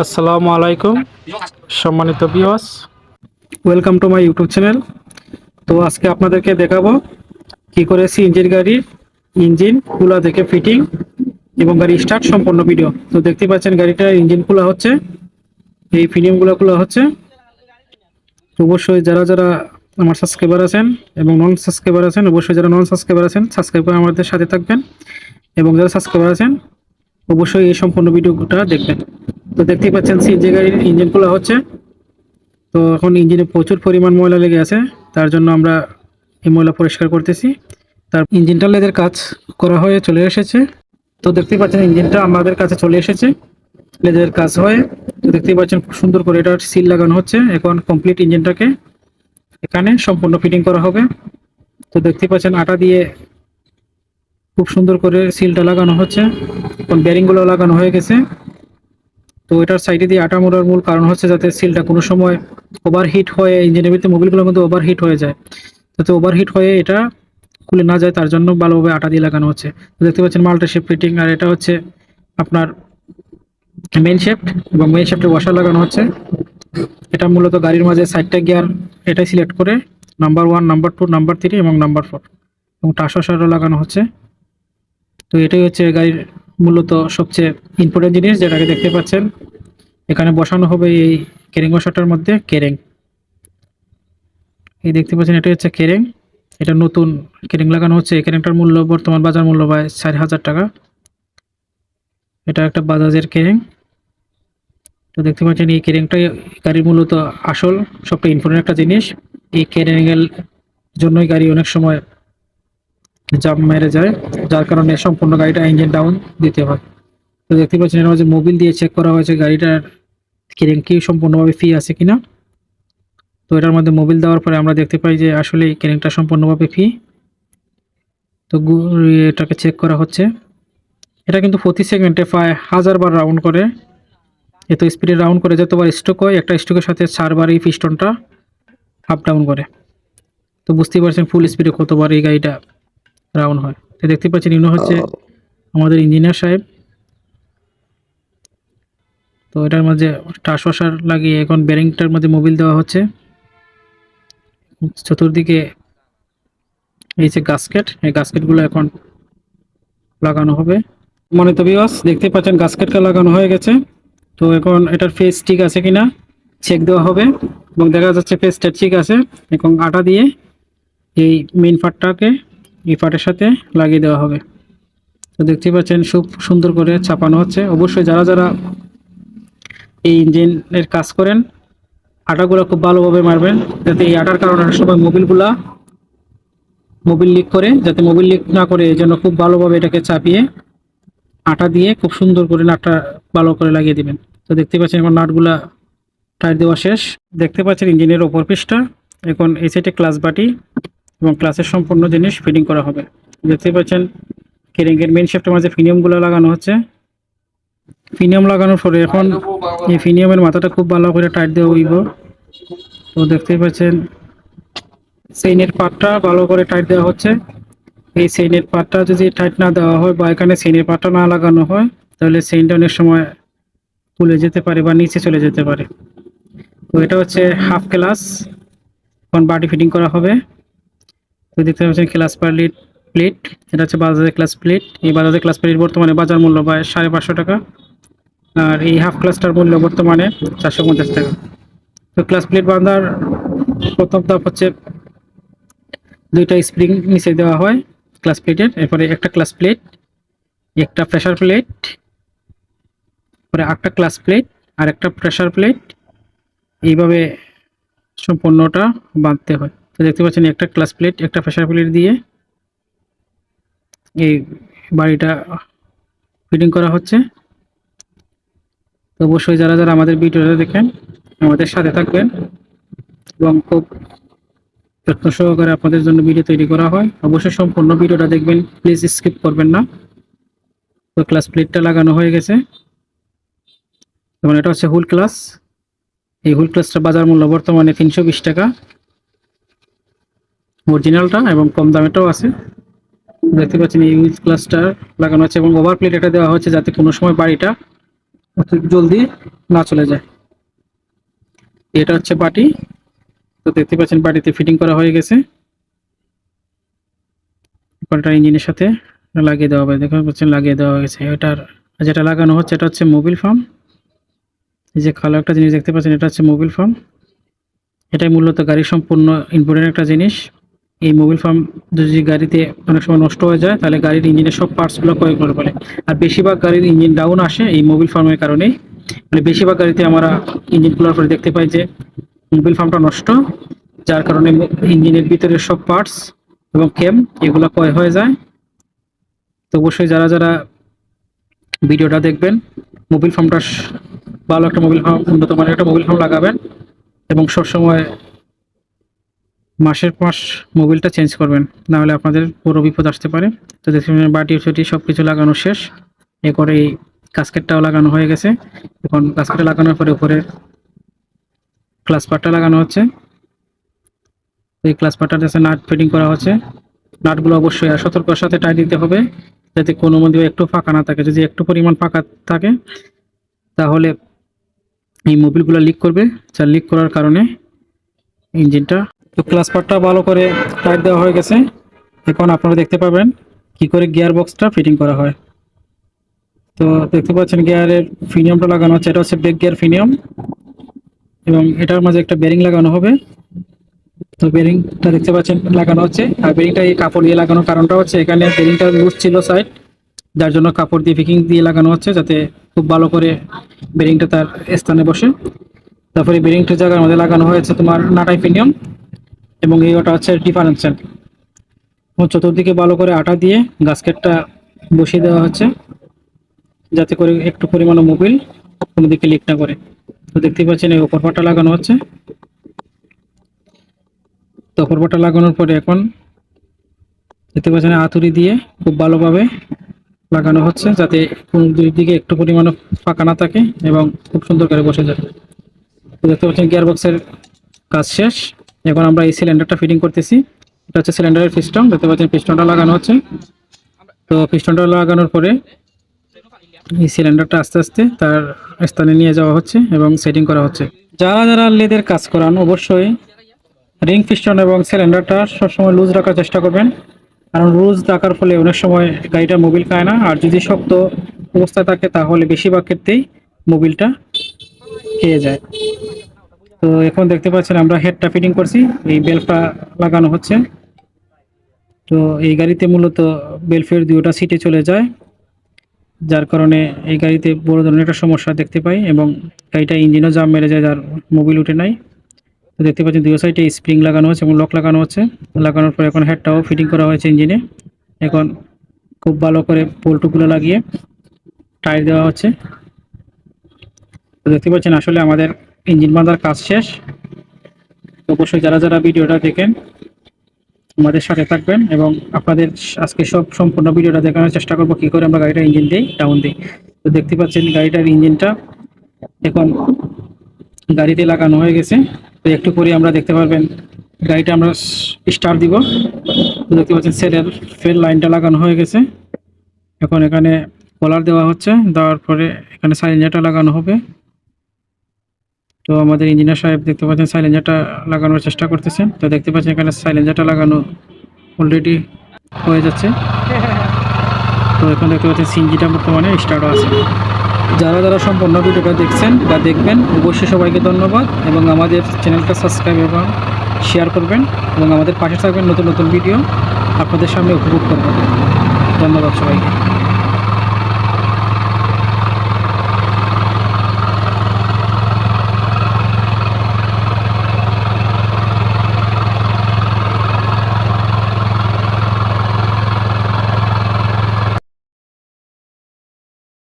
আসসালামু আলাইকুম। সম্মানিত viewers welcome to my YouTube channel তো আজকে আপনাদেরকে দেখাবো কি করে ইঞ্জিন গাড়ির ইঞ্জিন খোলা থেকে ফিটিং এবং গাড়ি স্টার্ট সম্পূর্ণ ভিডিও তো দেখতে পাচ্ছেন গাড়িটার ইঞ্জিন খোলা হচ্ছে। এই ফিলিমগুলো খোলা হচ্ছে। অবশ্যই যারা যারা আমার সাবস্ক্রাইবার আছেন এবং নন সাবস্ক্রাইবার আছেন, অবশ্যই যারা নন সাবস্ক্রাইবার আছেন সাবস্ক্রাইব করে আমাদের সাথে থাকবেন। এবং যারা সাবস্ক্রাইবার আছেন অবশ্যই এই সম্পূর্ণ ভিডিওটা দেখবেন। তো দেখতেই পাচ্ছেন সিএনজি গাড়ির ইঞ্জিন খোলা হচ্ছে। তো এখন ইঞ্জিনে প্রচুর পরিমাণ ময়লা লেগে আছে। তার জন্য আমরা এই ময়লা পরিষ্কার করতেছি। তার ইঞ্জিনটা লেদের কাজ করা হয়ে চলে এসেছে। তো দেখতেই পাচ্ছেন ইঞ্জিনটা আমাদের কাছে চলে এসেছে। লেদের কাজ হয়ে। তো দেখতেই পাচ্ছেন খুব সুন্দর করে এটার সিল লাগানো হচ্ছে। এখন কমপ্লিট ইঞ্জিনটাকে এখানে সম্পূর্ণ ফিটিং করা হবে। তো দেখতেই পাচ্ছেন আটা দিয়ে খুব সুন্দর করে সিলটা লাগানো হচ্ছে। এখন বেরিংগুলো লাগানো হয়ে গেছে। তো এটার সাইডে দিয়ে আটা মোড়ার মূল কারণ হচ্ছে যাতে সিলটা কোনো সময় ওভারহিট হয়ে ইঞ্জিনের ভিতরে মোবিলগুলোর মধ্যে ওভারহিট হয়ে যায়। যাতে ওভারহিট হয়ে এটা খুলে না যায়, তার জন্য ভালোভাবে আটা দিয়ে লাগানো হচ্ছে। দেখতে পাচ্ছেন মাল্টা শেপ ফিটিং আর এটা হচ্ছে আপনার মেন শেফট এবং মেন শেফটে ওয়াশার লাগানো হচ্ছে। এটা মূলত গাড়ির মাঝে সাইডটা গিয়ার এটাই সিলেক্ট করে number one number two number three এবং নাম্বার ফোর এবং টাস লাগানো হচ্ছে। তো এটাই হচ্ছে গাড়ির মূলত সবচেয়ে ইম্পর্টেন্ট জিনিস যেটাকে দেখতে পাচ্ছেন। এখানে বসানো হবে এই কেরিং ওয়াশারটার মধ্যে কেরেং। এই দেখতে পাচ্ছেন এটা হচ্ছে কেরেং। এটা নতুন কেরিং লাগানো হচ্ছে। এই কেরিংটার মূল্য বর্তমান বাজার মূল্য প্রায় চার হাজার টাকা। এটা একটা বাজাজের কেরিং। তো দেখতে পাচ্ছেন, এই কেরিংটাই গাড়ির মূলত আসল, সবচেয়ে ইম্পর্টেন্ট একটা জিনিস। এই কেরিংয়ের জন্যই গাড়ি অনেক সময় জাম মেরে যায়, যার কারণে সম্পূর্ণ গাড়িটা ইঞ্জিন ডাউন দিতে হয়। তো দেখতে পাচ্ছেন, এর মাঝে মোবিল দিয়ে চেক করা হয়েছে গাড়িটার কেরিং কি সম্পূর্ণভাবে ফি আছে কিনা। তো এটার মধ্যে মোবিল দেওয়ার পরে আমরা দেখতে পাই যে আসলে কেরিংটা সম্পূর্ণভাবে ফি তো এটাকে চেক করা হচ্ছে। এটা কিন্তু প্রতি সেকেন্ডে প্রায় হাজার বার রাউন্ড করে। এত স্পিডে রাউন্ড করে যতবার স্ট্রোক হয়, একটা স্ট্রোকের সাথে চারবার এই পিস্টনটা আপ ডাউন করে। তো বুঝতেই পারছেন ফুল স্পিডে কতবার এই গাড়িটা রাউন্ড হয়। তো দেখতে পাচ্ছেন ইনো হচ্ছে আমাদের ইঞ্জিনিয়ার সাহেব। তো এটার মাঝে ওয়াশার লাগিয়ে এখন বেরিংটার মধ্যে মোবিল দেওয়া হচ্ছে। চতুর্দিকে এই যে গাস্কেট এই গাস্কেটগুলো এখন লাগানো হবে। মনে তো বিওয়াস দেখতে পাচ্ছেন গাস্কেটটা লাগানো হয়ে গেছে। তো এখন এটার ফেস ঠিক আছে কিনা চেক দেওয়া হবে। এবং দেখা যাচ্ছে ফেসটা ঠিক আছে। এবং আটা দিয়ে এই মেন পার্টটাকে এই পার্টের সাথে লাগিয়ে দেওয়া হবে। তো দেখতে পাচ্ছেন খুব সুন্দর করে চাপানো হচ্ছে। অবশ্যই যারা যারা এই ইঞ্জিনের কাজ করেন, আটাগুলো খুব ভালোভাবে মারবেন, যাতে এই আটার কারণে সময় মোবিলগুলা মোবিল লিক করে, যাতে মোবিল লিক না করে, এই জন্য খুব ভালোভাবে এটাকে চাপিয়ে আটা দিয়ে খুব সুন্দর করে নাটটা ভালো করে লাগিয়ে দিবেন। তো দেখতে পাচ্ছেন, এখন নাটগুলা টাইট দেওয়া শেষ। দেখতে পাচ্ছেন, ইঞ্জিনের ওপর পিসটা এখন এই সাইডে ক্লাস বাটি। এবং ক্লাসের সম্পূর্ণ জিনিস ফিটিং করা হবে। দেখতে পাচ্ছেন কেরিংয়ের মেন শেফটের মাঝে ফিনিয়ামগুলো লাগানো হচ্ছে। ফিনিয়াম লাগানোর পরে এখন এই ফিনিয়ামের মাথাটা খুব ভালো করে টাইট দেওয়া হইব তো দেখতেই পাচ্ছেন সেইনের পাটটা ভালো করে টাইট দেওয়া হচ্ছে। এই সেইনের পাটটা যদি টাইট না দেওয়া হয় বা এখানে সেইনের পাটটা না লাগানো হয়, তাহলে সেইনটা অনেক সময় তুলে যেতে পারে বা নিচে চলে যেতে পারে। তো এটা হচ্ছে হাফ ক্লাস এখন বাটি ফিটিং করা হবে। তো দেখতে পাচ্ছেন ক্লাস প্লেট প্লেট এটা হচ্ছে বাজাজের ক্লাস প্লেট এই বাজাজের ক্লাস প্লেট বর্তমানে বাজার মূল্য প্রায় সাড়ে পাঁচশো টাকা। আর এই হাফ ক্লাসটার মূল্য বর্তমানে চারশো পঞ্চাশ টাকা। তো ক্লাস প্লেট বাঁধার প্রথম ধাপ হচ্ছে দুইটা স্প্রিং নিচে দেওয়া হয় ক্লাস প্লেটের এরপরে একটা ক্লাস প্লেট একটা প্রেশার প্লেট পরে একটা ক্লাস প্লেট আর একটা প্রেশার প্লেট এইভাবে সম্পূর্ণটা বাঁধতে হয়। দেখতে পাচ্ছেন একটা ক্লাস প্লেট, একটা প্রেশার প্লেট দিয়ে এই বাড়িটা ফিটিং করা হচ্ছে। তো অবশ্যই যারা যারা আমাদের ভিডিওটা দেখেন, আমাদের সাথে থাকবেন এবং খুব যত্ন সহকারে আপনাদের জন্য ভিডিও তৈরি করা হয়। অবশ্যই সম্পূর্ণ ভিডিওটা দেখবেন, প্লিজ স্কিপ করবেন না। তো ক্লাস প্লেটটা লাগানো হয়ে গেছে। এবং এটা হচ্ছে হুল ক্লাস। এই হুল ক্লাসটা বাজার মূল্য বর্তমানে তিনশো বিশ টাকা। অরিজিনালটা এবং কম দামেটাও আছে। দেখতে পাচ্ছেন এই ক্লাসটা লাগানো আছে এবং ওভার প্লেট এটা দেওয়া হচ্ছে যাতে কোনো সময় বাড়িটা জলদি না চলে যায়। এটা হচ্ছে বাটি। তো দেখতে পাচ্ছেন বাটিতে ফিটিং করা হয়ে গেছে। কলটা ইঞ্জিনের সাথে লাগিয়ে দেওয়া হবে। দেখতে পাচ্ছেন লাগিয়ে দেওয়া হয়েছে এটার যেটা লাগানো হচ্ছে এটা হচ্ছে মোবিল ফার্ম এই যে কালো একটা জিনিস দেখতে পাচ্ছেন, এটা হচ্ছে মোবিল ফার্ম এটাই মূলত গাড়ির সম্পূর্ণ ইম্পর্টেন্ট একটা জিনিস। এই মোবিল ফার্ম যদি গাড়িতে অনেক সময় নষ্ট হয়ে যায়, তাহলে গাড়ির ইঞ্জিনের সব পার্টসগুলো ক্রয় করে ফেলে। আর বেশিরভাগ গাড়ির ইঞ্জিন ডাউন আসে এই মোবিল ফার্মের কারণেই। মানে বেশিরভাগ গাড়িতে আমরা ইঞ্জিন খোলার পরে দেখতে পাই যে মোবিল ফার্মটা নষ্ট, যার কারণে ইঞ্জিনের ভিতরে সব পার্টস এবং কেম এগুলো ক্ষয় হয়ে যায়। তো অবশ্যই যারা যারা ভিডিওটা দেখবেন মোবিল ফার্মটা ভালো একটা মোবিল ফার্ম উন্নত মানের একটা মোবিল ফার্ম লাগাবেন এবং সবসময় মাসের মাস মোবিলটা চেঞ্জ করবেন, নাহলে আপনাদের পুরো বিপদ আসতে পারে। তো দেখুন, বাটি, ছুটি সব কিছু লাগানো শেষ। এরপরে এই কাস্কেটটাও লাগানো হয়ে গেছে। এখন কাস্কেটটা লাগানোর পরে উপরে ক্লাস পার্টটা লাগানো হচ্ছে। এই ক্লাস কাছে নাট ফিটিং করা হচ্ছে। নাটগুলো অবশ্যই আর সতর্কতার সাথে টাই দিতে হবে, যাতে কোনো মধ্যে একটু ফাঁকা না থাকে। যদি একটু পরিমাণ ফাঁকা থাকে, তাহলে এই মোবিলগুলো লিক করবে। যা লিক করার কারণে ইঞ্জিনটা তো ক্লাস পার্টটা ভালো করে টাইট দেওয়া হয়ে গেছে। এখন আপনারা দেখতে পাবেন কি করে গিয়ার বক্সটা ফিটিং করা হয়। তো দেখতে পাচ্ছেন গিয়ারের ফিনিয়ামটা লাগানো হচ্ছে এটা হচ্ছে ব্রেক গিয়ার ফিনিয়াম এবং এটার মাঝে একটা বেরিং লাগানো হবে। তো বেরিংটা দেখতে পাচ্ছেন লাগানো হচ্ছে আর বেরিংটা এই কাপড় দিয়ে লাগানোর কারণটা হচ্ছে এখানে বেরিংটা লুজ ছিল সাইড যার জন্য কাপড় দিয়ে ফিকিং দিয়ে লাগানো হচ্ছে যাতে খুব ভালো করে বেরিংটা তার স্থানে বসে। তারপরে বেরিংটার জায়গার মধ্যে লাগানো হয়েছে তোমার নাটাই ফিনিয়াম এবং এই ওটা হচ্ছে ডিফারেন্সিয়াল চতুর্দিকে ভালো করে আটা দিয়ে গাস্কেটটা বসিয়ে দেওয়া হচ্ছে, যাতে করে একটু পরিমাণ মোবিল কোনো দিকে লিক না করে। তো দেখতেই পাচ্ছেন এই ওপর পাটা লাগানো হচ্ছে। তো ওপর পাটা লাগানোর পরে এখন দেখতে পাচ্ছেন হাতুড়ি দিয়ে খুব ভালোভাবে লাগানো হচ্ছে, যাতে কোনো দুই দিকে একটু পরিমাণ ফাঁকা না থাকে এবং খুব সুন্দর করে বসে যায়। দেখতে পাচ্ছেন গিয়ার বক্সের কাজ শেষ। এখন আমরা এই সিলিন্ডারটা ফিটিং করতেছি। এটা হচ্ছে সিলিন্ডারের পিস্টন দেখতে পাচ্ছেন পিস্টনটা লাগানো হচ্ছে। তো পিস্টনটা লাগানোর পরে এই সিলিন্ডারটা আস্তে আস্তে তার স্থানে নিয়ে যাওয়া হচ্ছে এবং সেটিং করা হচ্ছে। যারা যারা লেদের কাজ করান, অবশ্যই রিং পিস্টন এবং সিলিন্ডারটা সবসময় লুজ রাখার চেষ্টা করবেন। কারণ লুজ রাখার ফলে অনেক সময় গাড়িটা মোবিল খায় না। আর যদি শক্ত অবস্থায় থাকে, তাহলে বেশিরভাগ ক্ষেত্রেই মোবিলটা খেয়ে যায়। তো এখন দেখতে পাচ্ছেন আমরা হেডটা ফিটিং করছি, এই বেলফটা লাগানো হচ্ছে। তো এই গাড়িতে মূলত বেলফের দুটা সিটে চলে যায়, যার কারণে এই গাড়িতে বড় ধরনের একটা সমস্যা দেখতে পাই এবং গাড়িটা ইঞ্জিনও জাম মেরে যায়, যার মোবিল উঠে নাই। তো দেখতে পাচ্ছেন দুই সাইডে স্প্রিং লাগানো হচ্ছে এবং লক লাগানো হচ্ছে। লাগানোর পর এখন হেডটাও ফিটিং করা হয়েছে ইঞ্জিনে এখন খুব ভালো করে পোল্টুগুলো লাগিয়ে টায়ার দেওয়া হচ্ছে। তো দেখতে পাচ্ছেন আসলে আমাদের ইঞ্জিন বাঁধার কাজ শেষ। অবশ্যই যারা যারা ভিডিওটা দেখেন, আমাদের সাথে থাকবেন এবং আপনাদের আজকে সব সম্পূর্ণ ভিডিওটা দেখানোর চেষ্টা করব, কী করে আমরা গাড়িটা ইঞ্জিন দিই, ডাউন দিই। তো দেখতে পাচ্ছেন গাড়িটার ইঞ্জিনটা এখন গাড়িতে লাগানো হয়ে গেছে। তো একটু পরে আমরা দেখতে পারবেন গাড়িটা আমরা স্টার দিব। তো দেখতে পাচ্ছেন সেলের ফেল লাইনটা লাগানো হয়ে গেছে। এখন এখানে কলার দেওয়া হচ্ছে, দেওয়ার পরে এখানে সাইলেন্সারটা লাগানো হবে। তো আমাদের ইঞ্জিনিয়ার সাহেব দেখতে পাচ্ছেন সাইলেন্সারটা লাগানোর চেষ্টা করতেছেন। তো দেখতে পাচ্ছেন এখানে সাইলেন্সারটা লাগানো অলরেডি হয়ে যাচ্ছে। তো এখন দেখতে পাচ্ছেন সিনজিটা বর্তমানে স্টার্টও আছে। যারা যারা সম্পূর্ণ ভিডিওটা দেখছেন বা দেখবেন, অবশ্যই সবাইকে ধন্যবাদ এবং আমাদের চ্যানেলটা সাবস্ক্রাইব এবং শেয়ার করবেন এবং আমাদের পাশে থাকবেন নতুন নতুন ভিডিও আপনাদের সামনে উপভোগ করবেন। ধন্যবাদ সবাইকে।